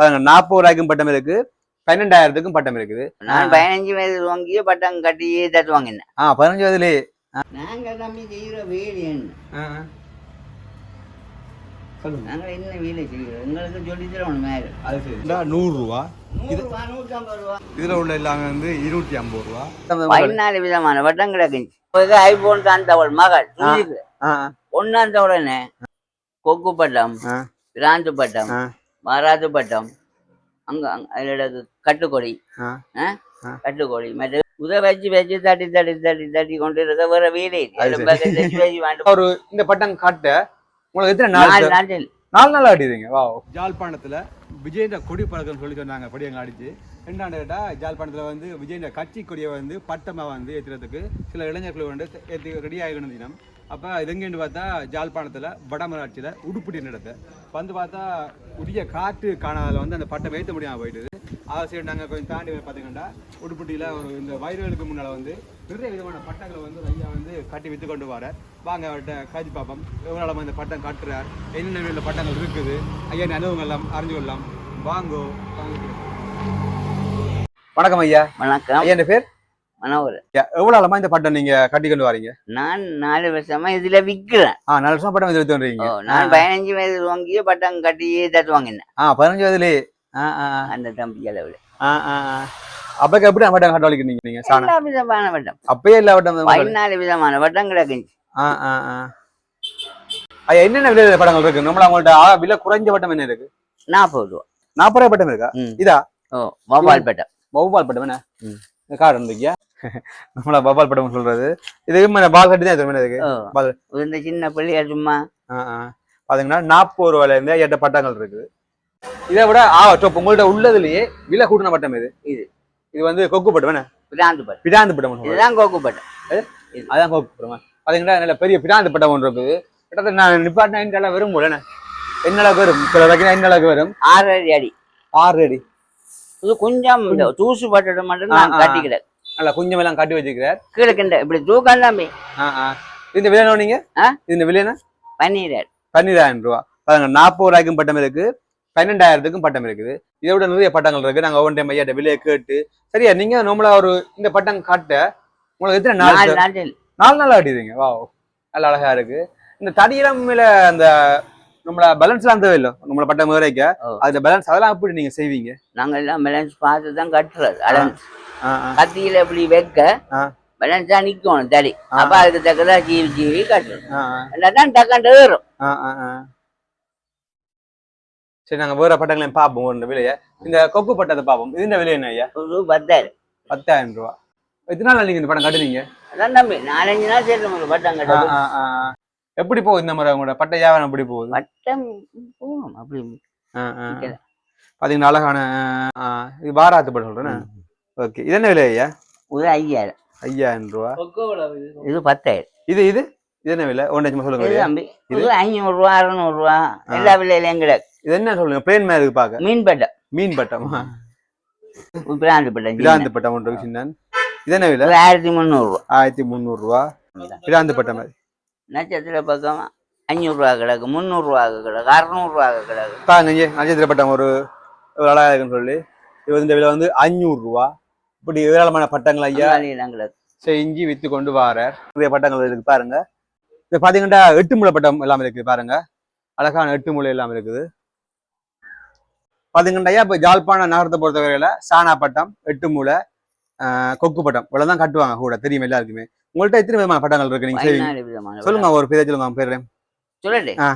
பாருங்க நாற்பது ரூபாய்க்கும் பட்டம் இருக்கு பன்னெண்டாயிரத்துக்கும் பட்டம் இருக்குது. நான் பதினஞ்சு வயசு வாங்கிய பட்டம் கட்டி தட்டு வாங்கினேன் ஆ பதினஞ்சு வயதுலயே நாங்க தம்பி செய்யற வேலை என்ன? சொல்லுங்க. நாங்க என்ன வேலை செய்யறோம் எங்களுக்கு சொல்லி தரணும் மேல. அது சரி. நூறுரூவா இதில் உள்ள எல்லாமே வந்து ஐம்பது ரூபா. பதினாலு விதமான வட்டம் கிடக்குச்சு. ஐபோன் தான் தவள் மகள் ஒன்னாம் தவளனே கொக்கு பட்டம். பிராந்து பட்டம் ஆ. மாராது பட்டம். அங்க அங்க அதில் கட்டுக்கொடி. கட்டுக்கொடி மற்ற உத வச்சு வச்சு தட்டி தட்டி தட்டி தட்டி கொண்டு இருக்க வேற வாண்டு. ஒரு இந்த பட்டம் காட்ட உங்களுக்கு எத்தனை நாள்? நாட்டில் நாலு நாள் ஆடிடுங்க வா ஜாழ்ப்பாணத்தில் விஜயண்ட கொடி பழக்கம்னு சொல்லி சொன்னாங்க. படியங்க அடிச்சு ரெண்டாண்டு கேட்டால் ஜாழ்ப்பாணத்தில் வந்து விஜயண்ட கட்சி கொடியை வந்து பட்டமாக வந்து ஏற்றுறதுக்கு சில இளைஞர்கள் வந்து ஏற்றி ரெடி ஆகிக்கணும் தினம். அப்போ இது எங்கேன்னு பார்த்தா ஜாழ்ப்பாணத்தில் வடமராட்சியில் உடுப்பிடி நடத்த வந்து பார்த்தா உரிய காற்று காணாதில் வந்து அந்த பட்டம் ஏற்ற முடியாமல் போயிட்டுது. அதை சரி நாங்கள் கொஞ்சம் தாண்டி போய் பார்த்தீங்கன்னா உடுப்பட்டியில் ஒரு இந்த வயல்களுக்கு முன்னால் வந்து நிறைய விதமான பட்டங்களை வந்து ஐயா வந்து கட்டி விற்று கொண்டு வர. வாங்க அவர்கிட்ட காய்ச்சி பார்ப்போம். எவ்வளோ இந்த பட்டம் கட்டுறார்? என்னென்ன விதமான பட்டங்கள் இருக்குது? ஐயா அனுபவங்கள் எல்லாம் அறிஞ்சு கொள்ளலாம். வாங்கோ வாங்க. வணக்கம் ஐயா. வணக்கம். ஐயா பேர்? மனோகர். எவ்வளவு காலமா இந்த பட்டம் நீங்க கட்டி கொண்டு வரீங்க? நான் நாலு வருஷமா இதுல விக்கிறேன் ஆ நாலு வருஷம் பட்டம் வந்துடுறீங்க ஓ, நான் பதினஞ்சு வயசு வாங்கிய பட்டம் கட்டி தட்டு வாங்கினேன் ஆ பதினஞ்சு ஆ. அந்த தம்பி அளவுல. அப்பக்கு எப்படி பட்டம் கட்ட வலிக்கிறீங்க நீங்க எல்லா விதமான பட்டம். அப்பயே இல்ல பட்டம் பதினாலு விதமான பட்டம் கிடக்குச்சு. ஆ ஆ ஆ. ஐயா என்னென்ன விலை படங்கள் இருக்கு? நம்மள அவங்கள்ட்ட விலை குறைஞ்ச பட்டம் என்ன இருக்கு? நாற்பது ரூபா. நாற்பது ரூபாய் பட்டம் இருக்கா. இதா? ஓ வவ்வால் பட்டம். பௌபால் பட்டம் என்ன. இந்த கார்டு இருந்துக்கியா நம்மள பௌபால் பட்டம் சொல்றது. இது பால் கட்டி தான் இது இருக்கு ஓ. பால். இந்த சின்ன பிள்ளையா சும்மா. பாத்தீங்கன்னா நாற்பது ரூபாயில இருந்து எட்டு பட்டங்கள் இருக்குது. இதை விட ஆ top உங்கள்ட்ட உள்ளதுலயே விலை கூட்டின பட்டம் இது இது. இது வந்து கொக்கு பட்டம் பிராந்து பட்டம். பிடாந்து பட்டம். இதுதான் கோக்கு பட்டம். அதான் கொக்கு பட்டம். பாத்தீங்கன்னா நல்ல பெரிய பிடாந்து பட்டம் ஒன்று இருக்குது. கிட்டத்தட்ட நான் நிப்பாட்டினா அளவு வரும் போல என்ன? அளவுக்கு வரும்? சில வைக்கினா என்ன அளவுக்கு வரும்? ஆறு அடி. ஆறு அடி. இது கொஞ்சம் இந்த தூசு பட்டது மட்டும் நான். கட்டிக்கிறேன் நல்லா கொஞ்சம் எல்லாம் கட்டி வச்சுக்கிறார். கீழே கிண்ட இப்படி தூக்கம் தான் இந்த விலை என்ன நீங்க? இந்த விலை என்ன பன்னீர் பன்னிரெண்டாயிரம் ரூபா. பாருங்க நாற்பது ரூபாய்க்கும் பட்டம் இருக்கு பன்னெண்டாயிரத்துக்கும் பட்டம் இருக்குது. இதை விட நிறைய பட்டங்கள் இருக்கு நாங்க ஒவ்வொரு டைம் ஐயாட்ட விலையை கேட்டு சரியா? நீங்க நம்மளா ஒரு இந்த பட்டம் காட்ட உங்களுக்கு எத்தனை நாலு நாலு நாள் ஆட்டிடுங்க வா நல்ல அழகா இருக்கு. இந்த தடியெல்லாம் மேல அந்த நம்மள பேலன்ஸ் எல்லாம் தேவையில்லை. நம்மள பட்டம் வரைக்க ஓ. அந்த பேலன்ஸ் அதெல்லாம் எப்படி நீங்க செய்வீங்க? நாங்க எல்லாம் பேலன்ஸ் பார்த்து தான் கட்டுறது. கத்தியில இப்படி வைக்க. பேலன்ஸா நிக்கணும் தடி. அப்ப அதுக்கு தக்கதா கட்டுறது. ஆ, ஆ. இல்லாதான் டக்காண்டு ஆ. சரி நாங்க வேற பட்டங்களையும் பார்ப்போம் ஒரு விலையை. இந்த கொக்கு பட்டத்தை பார்ப்போம். இதுன்ற விலை என்ன ஐயா? பத்தாயிரம். பத்தாயிரம் ரூபா. எத்தனை நாள் நீங்க இந்த படம் கட்டுனீங்க? அதான் தம்பி நாலஞ்சு நாள் சரி உங்களுக்கு பட்டம் கட்டுறது. எப்படி போகுது இந்த முறை உங்களோட பட்ட வியாபாரம் எப்படி போகுது? பட்டம் போகணும் அப்படி. பாத்தீங்கன்னா அழகான இது வாராத்து படம் சொல்றேன் ஓகே. இது என்ன விலை ஐயா? ஒரு ஐயாயிரம். ஐயாயிரம் ரூபா. இது? பத்தாயிரம். இது இது? இது என்ன விலை? ஒன்றை சும்மா சொல்லுங்க. தம்பி இது? ஐநூறு ரூபா அறுநூறு ரூபா எல்லா விலையிலையும் கிடையாது. இது என்ன சொல்லுங்க? பிளேன் மேல இருக்கு பாக்க. மீன் பட்டம் மீன் பட்டமா பிராந்து பட்டம் பிடாந்து பட்டம் ஒன்று சின்ன. இது என்ன விலை? ஆயிரத்தி முந்நூறு ரூபா ஆயிரத்தி முந்நூறு ரூபா பிடாந்து பட்டம் மாதிரி. நட்சத்திர பக்கம் அஞ்சூறுரூவா கிடக்கு முந்நூறுரூவா கிடக்கு அறநூறுவா கிடக்கு. பாருங்க இங்கே நட்சத்திர பட்டம் ஒரு அழகா இருக்குன்னு சொல்லி. இது வந்து இந்த விலை வந்து அஞ்சூறு ரூபா. இப்படி ஏராளமான பட்டங்கள் ஐயா கிடக்கு. செஞ்சு வித்து கொண்டு வாரார். நிறைய பட்டங்கள் இருக்கு பாருங்க. இது பாத்தீங்கன்னா எட்டு முளை பட்டம் எல்லாம் இருக்கு பாருங்க. அழகான எட்டு முளை எல்லாம் இருக்குது. பாத்தீங்கன்னா ஐயா இப்ப ஜாழ்ப்பாண நகரத்தை பொறுத்தவரையில சானா பட்டம் எட்டு மூளை ஆஹ் கொக்கு பட்டம் இவ்வளவுதான் கட்டுவாங்க கூட தெரியும் எல்லாருக்குமே. உங்கள்ட்ட எத்தனை விதமான பட்டங்கள் இருக்கு? நீங்க பதினாலு விதமான சொல்லுங்க ஒரு பேரை சொல்லுங்க பேரு. சொல்லட்டு. ஆ.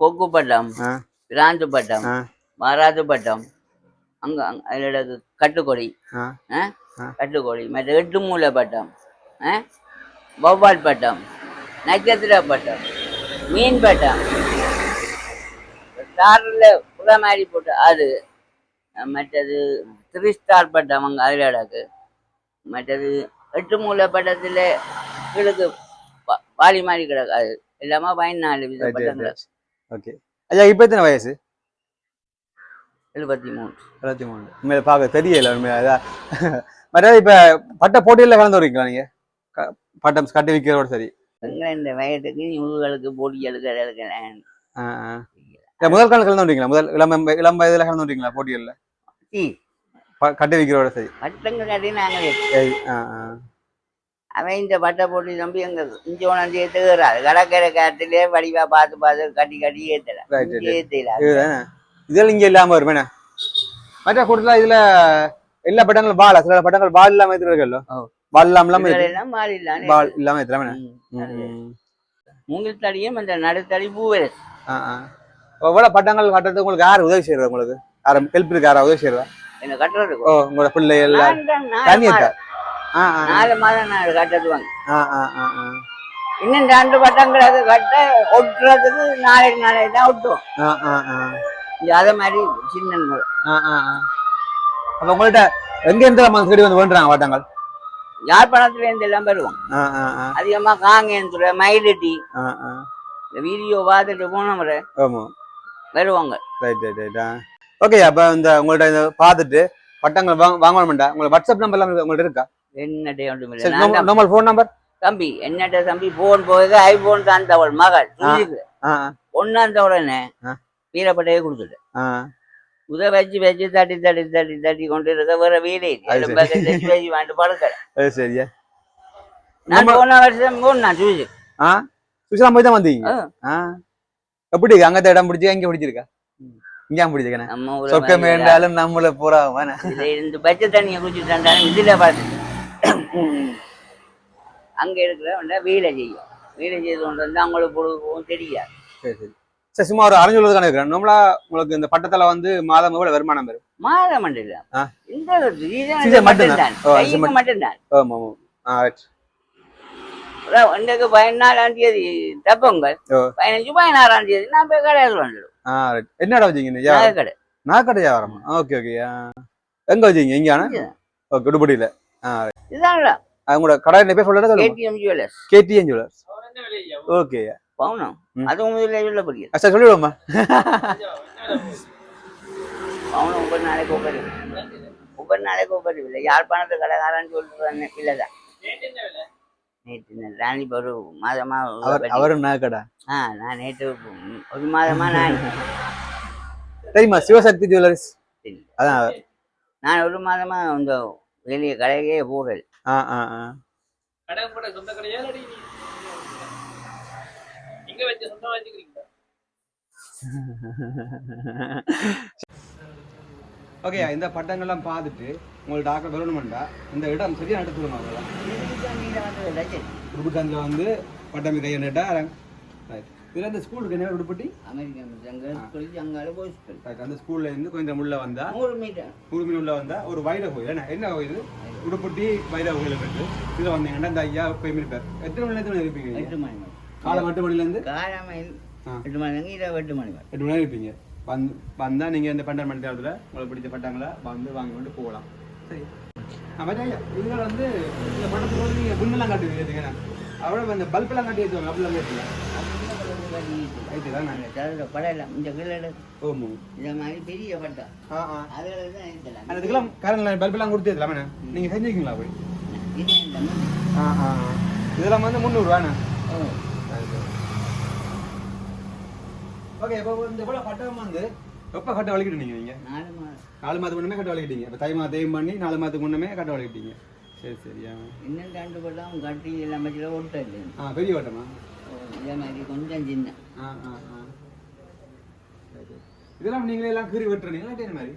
கொக்கு பட்டம் ஆ. பிராந்து பட்டம் ஆ. மாராது பட்டம் அங்க அதில் கட்டுக்கொடி. கட்டுக்கொடி மற்ற எட்டு மூலை பட்டம்? வௌவால் பட்டம் நட்சத்திர பட்டம் மீன் பட்டம். ஸ்டாரில் புற மாதிரி போட்டு அது மற்றது த்ரீ ஸ்டார் பட்டம் அங்கே அதில் மற்றது எட்டு மூலை பட்டத்தில் கிழக்கு வாலி மாதிரி கிடக்கு அது எல்லாமே பதினாலு வித பட்டம் கிடக்கு ஓகே. ஐயா இப்ப எத்தனை வயசு? எழுபத்தி மூணு இருபத்தி மூணு உண்மையில பார்க்க தெரியல உண்மையில. அதான். மற்றது இப்ப பட்ட போட்டியில கலந்து வரீங்களா நீங்க? க- பட்டம் கட்டி விற்கிறதோட சரி. இந்த வயதுக்கு இவங்களுக்கு போட்டிகளுக்கு எடுக்கிறேன் முதல் கலந்து வந்தீங்களா முதல் இளம் இளம் வயதுல கலந்து வந்தீங்களா போட்டிகள்ல? கட்டி வைக்கிறோட சரி பட்டங்க கட்டி நாங்கள். அவன் இந்த பட்டை போட்டு நம்பி எங்க இஞ்சி உணர்ந்து ஏத்துக்கிறாரு கடற்கரை காட்டிலே வடிவா பார்த்து பார்த்து கட்டி கட்டி. ஏத்தல இதுதானே இதெல்லாம் இங்க இல்லாம வரும். மற்ற கூட்டத்துல இதுல எல்லா பட்டங்களும் பால் சில பட்டங்கள் பால் இல்லாம இருக்கிறீர்களோ ஓ. பால் இல்லாம இல்லாம இருக்கு. எல்லாம் மாறிடலாம் பால் இல்லாம இருக்கிறாம மூங்கில் தடியும் அந்த நடுத்தடி பூவரசு எவ்வளவு பட்டங்கள் கட்டுறது உங்களுக்கு யார் உதவி செய்யறது உங்களுக்கு? யாரும் ஹெல்ப் இருக்கு யாரா உதவி செய்யறதா? என்ன கட்டுறதுக்கு ஓ உங்களோட பிள்ளை எல்லாம் நான் தான் நாலு தனியத்தா மாதம் நான் கட்டது வாங்க ஆ ஆ ஆ ஆ. இன்னும் ரெண்டு பட்டங்கிறது கட்ட ஒட்டுறதுக்கு நாளைக்கு நாளைக்கு தான் ஒட்டுவோம். ஆ ஆ ஆ. இது அதே மாதிரி சின்ன அப்ப உங்கள்ட்ட எங்க இருந்து நம்ம தேடி வந்து வேண்டுறாங்க பட்டங்கள் யாழ்ப்பாணத்துல இருந்து எல்லாம் வருவோம். ஆ ஆ ஆ. அதிகமா காங்கேந்துறை மயிலட்டி வீடியோ பார்த்துட்டு போனவரை ஆமா. வருவாங்க. Right right right ah okay அப்ப இந்த உங்கள்ட்ட இந்த பார்த்துட்டு பட்டங்கள் வாங்க வாங்கணும்டா. உங்களுக்கு வாட்ஸ்அப் நம்பர் எல்லாம் உங்கள்ட்ட இருக்கா? என்னட்டே ஒன்றும் இல்லை. நார்மல் ஃபோன் நம்பர் தம்பி என்னட்ட தம்பி போன் போகுது ஐபோன் தான் தவள் மகள் உடனே ஆ. வீரப்பட்டையே கொடுத்துட்டேன் உத வச்சு வச்சு தட்டி தட்டி தட்டி தட்டி கொண்டு இருக்க வேற வீடே. வச்சு வாண்டு படுக்கல. அது சரியா நான் போன வருஷம் போனேன் சுஜி ஆ? சுஷிலா போய் தான் வந்தீங்க? எப்படி? அங்கத்த இடம் பிடிச்சி இங்க பிடிச்சிருக்கா? நம்ம ஊரை சொர்க்கம் வேண்டாலும் நம்மள பூரா இருந்து பச்சை தண்ணியை குடிச்சுட்டாண்டாலும் இதுல பார்த்து அங்க இருக்கிற வீலை செய்யும். வீலை செய்து கொண்டு வந்து அவங்களுக்கு பொழுது போகும் தெரியாது. சரி சரி. சரி சும்மா ஒரு அறிஞ்சுள்ளதுக்கான இருக்கிறேன். நம்மளா உங்களுக்கு இந்த பட்டத்துல வந்து மாதம் எவ்வளவு வருமானம் வரும். மாற மண்டில ஆ. இந்த மட்டும்தான். மட்டும்தான். மட்டும். ஆ ரைட் இன்றைக்கு பதினாலாம் தேதி தப்பொங்கல் ஓ. பதினஞ்சு பதினாறாம் தேதி நான் போய் கடையில் வந்துடும் ஆ என்னடா வச்சீங்க நீ நகை கடை நாக்கடை வியாபாரமா ஓகே ஓகே எங்க வச்சீங்க இங்க. ஓகே உடுப்படியில இதுதான்டா அவங்களோட கடை பேர் சொல்லுங்க KTM jewellers KTN jewellers okay பவுனம். அது முதல்ல சொல்ல புரியுது சார் சொல்லிடுவோம்மா பவுனம் ஒவ்வொரு நாளைக்கு ஒவ்வொரு ஒவ்வொரு நாளைக்கு ஒவ்வொரு இல்லை யாழ்ப்பாணத்து கடைக்காரன் சொல்லுவாங்க இல்லைதான் நேற்று இந்த ராணி ஒரு மாதமா அவர் அவரும் நாக்கடா. ஆ நான் நேற்று ஒரு மாதமா நான் தெரியுமா? சிவசக்தி ஜுவல்லர்ஸ். அதான். நான் ஒரு மாதமா இந்த வெளிய கடைக்கே போகல. ஆ ஆ ஆ. கடை போட சொந்த கடையா இல்லாட்டி நீ- இங்க வச்சு சொந்தமா வச்சுக்கிறீங்களா? ஓகே இந்த பட்டங்கள்லாம் பார்த்துட்டு உங்களுக்கு டாக்டர் வரணுமெண்டா? இந்த இடம் சரியா எடுத்து சொல்லுங்க அவங்கள உடுப்புட்டாந்தில் வந்து பட்டம் கையண்டா இதில் இந்த ஸ்கூலுக்கு என்ன உடுப்பட்டி? அமெரிக்கன் அந்த ஸ்கூல்ல இருந்து கொஞ்சம் உள்ள வந்தா நூறு மீட்டர் நூறு மீன் உள்ள வந்தா ஒரு வைர கோயில். என்ன? என்ன கோயில் உடுப்பட்டி வைர கோயில் இருக்கு. இதில் வந்தீங்கன்னா இந்த ஐயா எப்பயுமே இருப்பார் எத்தனை மணி நேரத்தில் இருப்பீங்க? எட்டு மணி காலை எட்டு மணிலேருந்து காலமையில் ஆ. எட்டு மணி இரவு எட்டு மணி எட்டு மணி இருப்பீங்க வந்து வந்தால் நீங்கள் இந்த பன்னெண்டு மணி நேரத்தில் உங்களுக்கு பிடிச்ச பட்டாங்களா வந்து வாங்கி கொண்டு போகலாம். சரி. இதில் வந்து இந்த பட்டத்துக்கு வந்து நீங்கள் குண்டெல்லாம் காட்டி வச்சுக்கண்ணா அவ்வளோ இந்த பல்பெல்லாம் காட்டி வச்சுவாங்க அப்படிலாம் தகுந்த படம் இந்த கிளடு ஓமோ இந்த மாதிரி பெரிய பட்டம் ஆ ஆ. அதில் தான் இதுக்கெல்லாம் கரண்ட் பல்பெல்லாம் கொடுத்து நீங்கள் செஞ்சுருக்கீங்களா முந்தி. ஆ ஆ. இதெல்லாம் வந்து முந்நூறுவாண்ணா ஓகே இப்போ இந்த இவ்வளோ பட்டம் வந்து எப்போ கட்ட வலிக்கிட்டு நீங்கள் நாலு மாதம். நாலு மாதத்துக்கு முன்னமே கட்ட வலிக்கிட்டீங்க இப்போ தை மாதத்தையும் பண்ணி நாலு மாதத்துக்கு முன்னமே கட்ட வலிக்கிட்டீங்க சரி சரியா இன்னும் ரெண்டு பட்டம் கட்டி எல்லாம் வச்சுல ஒட்ட இல்லை ஆ பெரிய வட்டமா ஓ, இதே மாதிரி கொஞ்சம் சின்ன. ஆ ஆ ஆ. இதெல்லாம் நீங்களே எல்லாம் கீறி வெட்டுறீங்களா? இதே மாதிரி?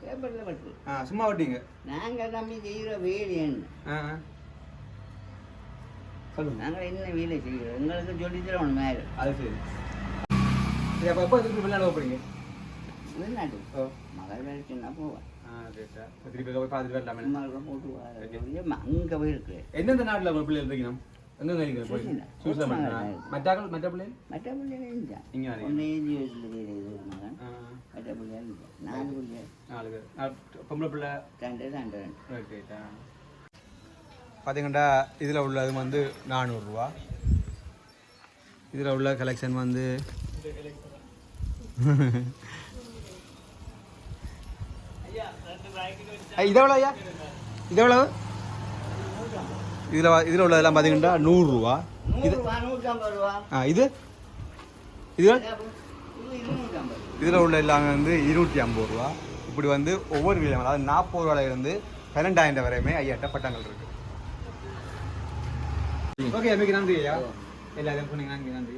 பேப்பரில் பட்டு ஆ சும்மா வெட்டீங்க நாங்கள் தம்பி செய்கிற வேலை என்ன. சொல்லுங்க. நாங்கள் என்ன வேலை செய்கிறோம்? எங்களுக்கு சொல்லி தரோம் மேலே. அது சரி. சரி அப்போ எப்போ திருப்பி விளையாட போகிறீங்க வெளிநாட்டு மகள் வேலை சொன்னா போவேன் ஆ ரைட்டா இப்போ திருப்பி போய் பார்த்துட்டு வரலாமே சும்மா போட்டு வர அங்கே போயிருக்கு எந்தெந்த நாட்டில் உங்கள் பிள்ளைகள் இருக்கணும் எங்கே இருக்கீங்க போய் சுவிட்சர்லாந்து. மற்றாக்கள் மற்ற பிள்ளைகள் மற்ற பிள்ளைகள் இருந்தா இங்கே வரீங்க ஒன்று ஏஜி வயசில் வேறு இது ஒரு மகன் ஆ மற்ற பிள்ளைகள் இல்லை நாலு பிள்ளைகள் நாலு பேர் பொம்பளை பிள்ளை ரெண்டு ரெண்டு ரெண்டு பார்த்தீங்கன்னா இதில் உள்ளது வந்து நானூறுரூவா இதில் உள்ள கலெக்ஷன் வந்து இது எவ்வளோ ஐயா இது எவ்வளவு இதில் இதில் உள்ளதெல்லாம் பார்த்தீங்கன்னா நூறுரூவா ரூபா ஆ இது இது இது இதில் உள்ள எல்லாமே வந்து இருநூற்றி ஐம்பது ரூபா இப்படி வந்து ஒவ்வொரு விலையும் அதாவது நாற்பது ரூபாயில இருந்து பன்னெண்டாயிரம் வரையுமே ஐயாட்ட பட்டங்கள் இருக்கு ஓகே நன்றி ஐயா எல்லாத்தையும் சொன்னீங்க நன்றி நன்றி